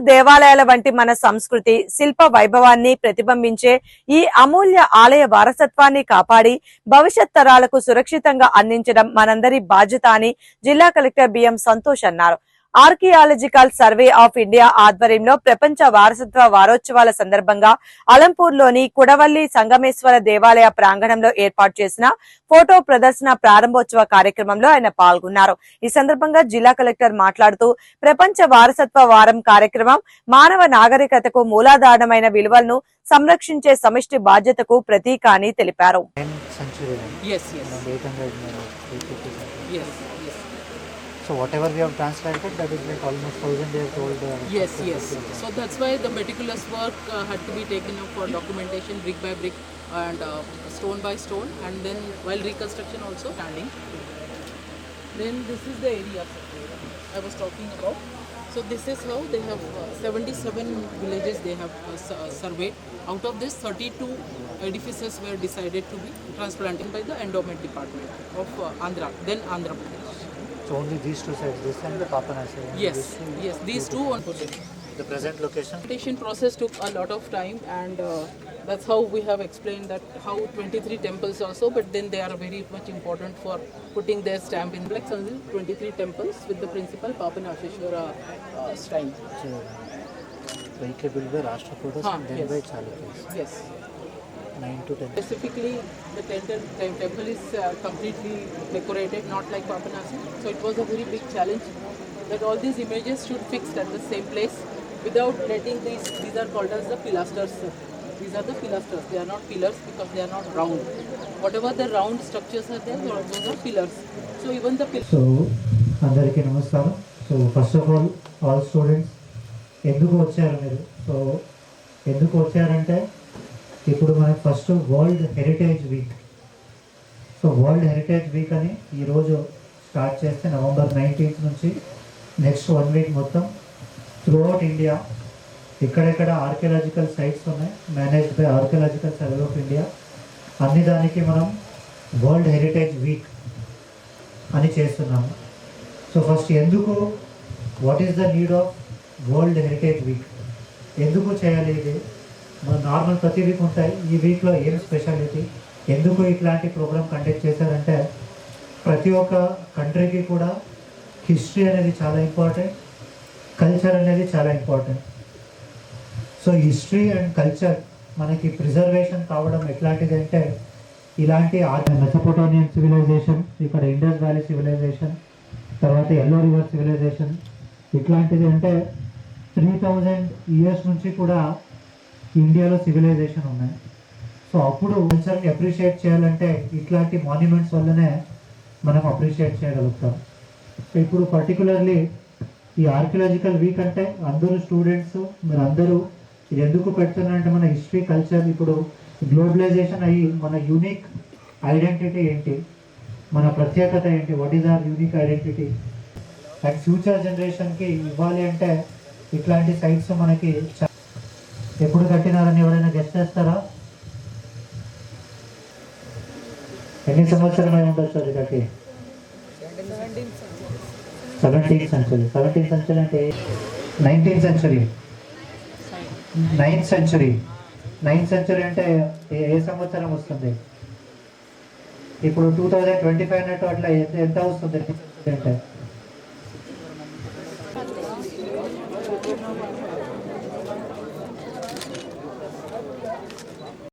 దేవాలయాల వంటి మన సంస్కృతి శిల్ప వైభవాన్ని ప్రతిబింబించే ఈ అమూల్య ఆలయ వారసత్వాన్ని కాపాడి భవిష్యత్ తరాలకు సురక్షితంగా అందించడం మనందరి బాధ్యత అని జిల్లా కలెక్టర్ బిఎం సంతోష్ అన్నారు. ఆర్కియాలజికల్ సర్వే ఆఫ్ ఇండియా ఆధ్వర్యంలో ప్రపంచ వారసత్వ వారోత్సవాల సందర్భంగా అలంపూర్లోని కుడవల్లి సంగమేశ్వర దేవాలయ ప్రాంగణంలో ఏర్పాటు చేసిన ఫోటో ప్రదర్శన ప్రారంభోత్సవ కార్యక్రమంలో ఆయన పాల్గొన్నారు. ఈ సందర్భంగా జిల్లా కలెక్టర్ మాట్లాడుతూ ప్రపంచ వారసత్వ వారం కార్యక్రమం మానవ నాగరికతకు మూలాధారమైన విలువలను సంరక్షించే సమిష్టి బాధ్యతకు ప్రతీక అని తెలిపారు. So whatever we have translated, that is like almost thousand years old. Uh, yes, yes. that we have So that's why the meticulous work uh, had to be taken up for documentation brick by brick and uh, stone by stone, and then while reconstruction also standing. Then this is the area I was talking about. So this is how they have uh, 77 villages they have uh, uh, surveyed. Out of this, 32 edifices were decided to be transplanted by the endowment department of uh, Andhra, then Andhra Pradesh. So only these two sides, this and the Papanasi. and Yes, yes, these two on The present location. Implementation process took a lot of time, and uh, that's how we have explained that how 23 temples also, but then they are very much important for putting their stamp in. Black Like 23 temples with the principal Papanasheshwara uh, shrine. So, vehicle built by Rashtrakutas and then by Chalukyas. Yes. 9 to 10. Specifically, the temple, tem- temple is uh, completely decorated, not like Papanasi. So it was a very big challenge that all these images should fixed at the same place without letting these. These are called as the pilasters. These are the pilasters. They are not pillars because they are not round. Whatever the round structures are there, those are pillars. So even the pillars. So అందరికీ నమస్కారం so first of all all students ఎందుకు వచ్చారు మీరు so ఎందుకు వచ్చారంటే ఇప్పుడు మనకి first world heritage week so world heritage week అని ఈరోజు స్టార్ట్ చేస్తే నవంబర్ నైన్టీన్త్ నుంచి నెక్స్ట్ వన్ వీక్ మొత్తం త్రూ అవుట్ ఇండియా ఎక్కడెక్కడ ఆర్కియలాజికల్ సైట్స్ ఉన్నాయి managed by archaeological survey of India అన్ని దానికి మనం వరల్డ్ హెరిటేజ్ వీక్ అని చేస్తున్నాము. సో ఫస్ట్ ఎందుకు what is the need of world heritage week ఎందుకు చేయాలి ఇది? నార్మల్ ప్రతి వీక్ ఉంటాయి. ఈ వీక్లో ఏం స్పెషాలిటీ ఎందుకు ఇట్లాంటి ప్రోగ్రామ్ కండక్ట్ చేశారంటే ప్రతి ఒక్క కంట్రీకి కూడా హిస్టరీ అనేది చాలా ఇంపార్టెంట్ కల్చర్ అనేది చాలా important so history and culture మనకి ప్రిజర్వేషన్ కావడం ఎట్లాంటిది అంటే ఇలాంటి మెసపోటోనియన్ సివిలైజేషన్ ఇక్కడ ఇండస్ వ్యాలీ సివిలైజేషన్ తర్వాత ఎల్లో రివర్ సివిలైజేషన్ ఇట్లాంటిది అంటే త్రీ థౌజండ్ ఇయర్స్ నుంచి కూడా ఇండియాలో సివిలైజేషన్ ఉన్నాయి. సో అప్పుడు కల్చర్ని అప్రిషియేట్ చేయాలంటే ఇట్లాంటి మాన్యుమెంట్స్ వల్లనే మనం అప్రిషియేట్ చేయగలుగుతాం. సో ఇప్పుడు పర్టికులర్లీ ఈ ఆర్కియలాజికల్ వీక్ అంటే అందరూ స్టూడెంట్స్ మీరు అందరూ ఇది ఎందుకు పెడుతున్నారంటే మన హిస్టరీ కల్చర్ ఇప్పుడు గ్లోబలైజేషన్ అయ్యి మన యూనిక్ ఐడెంటిటీ ఏంటి? మన ప్రత్యేకత ఏంటి? What is our unique identity and future జనరేషన్కి ఇవ్వాలి అంటే ఇట్లాంటి సైట్స్ మనకి చాలా ఎప్పుడు కట్టినారని ఎవరైనా గెస్ట్ చేస్తారా? ఎన్ని సంవత్సరాలు అయి ఉండొచ్చు అది కట్టి? సెవెంటీన్త్ సెంచురీ సెవెంటీన్త్ సెంచురీ అంటే nineteenth century ninth century ninth century అంటే ఏ- ఏ సంవత్సరం వస్తుంది? ఇప్పుడు టూ థౌజండ్ ట్వంటీ ఫైవ్ అన్నట్టు అట్లా ఎంత ఎంత వస్తుంది? అంటే